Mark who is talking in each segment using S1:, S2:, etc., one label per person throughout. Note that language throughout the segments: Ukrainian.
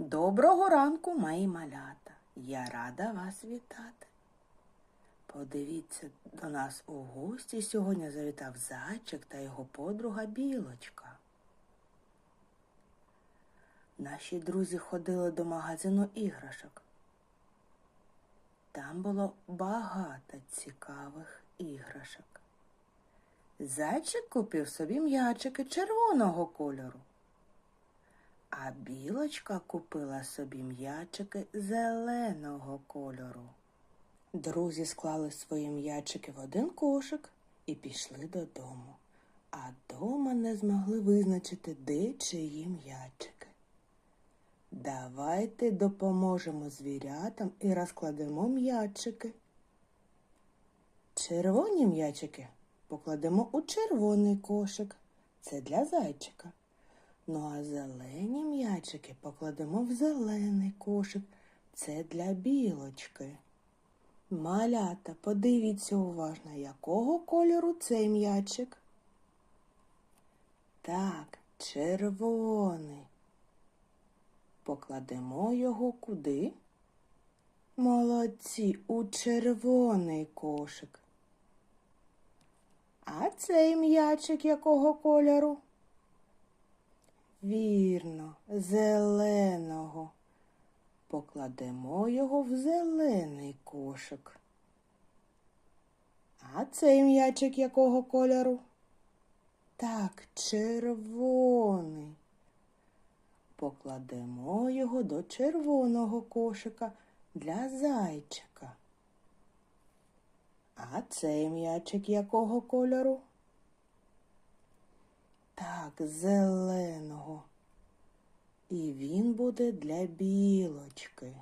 S1: Доброго ранку, мої малята. Я рада вас вітати. Подивіться, до нас у гості сьогодні завітав зайчик та його подруга Білочка. Наші друзі ходили до магазину іграшок. Там було багато цікавих іграшок. Зайчик купив собі м'ячики червоного кольору. А білочка купила собі м'ячики зеленого кольору. Друзі склали свої м'ячики в один кошик і пішли додому. А дома не змогли визначити, де чиї м'ячики. Давайте допоможемо звірятам і розкладемо м'ячики. Червоні м'ячики покладемо у червоний кошик. Це для зайчика. Ну а зелені м'ячики покладемо в зелений кошик. Це для білочки. Малята, подивіться уважно, якого кольору цей м'ячик. Так, червоний. Покладемо його куди? Молодці, у червоний кошик. А цей м'ячик якого кольору? Вірно, зеленого. Покладемо його в зелений кошик. А цей м'ячик якого кольору? Так, червоний. Покладемо його до червоного кошика для зайчика. А цей м'ячик якого кольору? Так, зеленого. І він буде для білочки.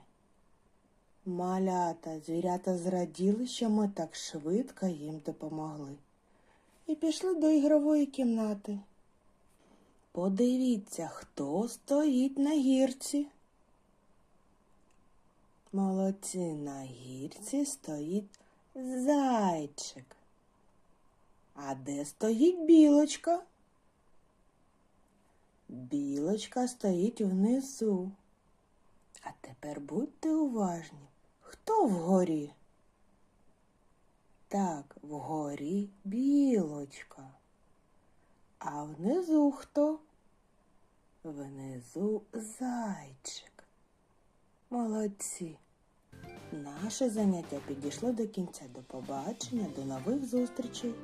S1: Малята, звірята зраділи, що ми так швидко їм допомогли. І пішли до ігрової кімнати. Подивіться, хто стоїть на гірці. Молодці, на гірці стоїть зайчик. А де стоїть білочка? Білочка стоїть внизу. А тепер будьте уважні. Хто вгорі? Так, вгорі білочка. А внизу хто? Внизу зайчик. Молодці. Наше заняття підійшло до кінця. До побачення, до нових зустрічей.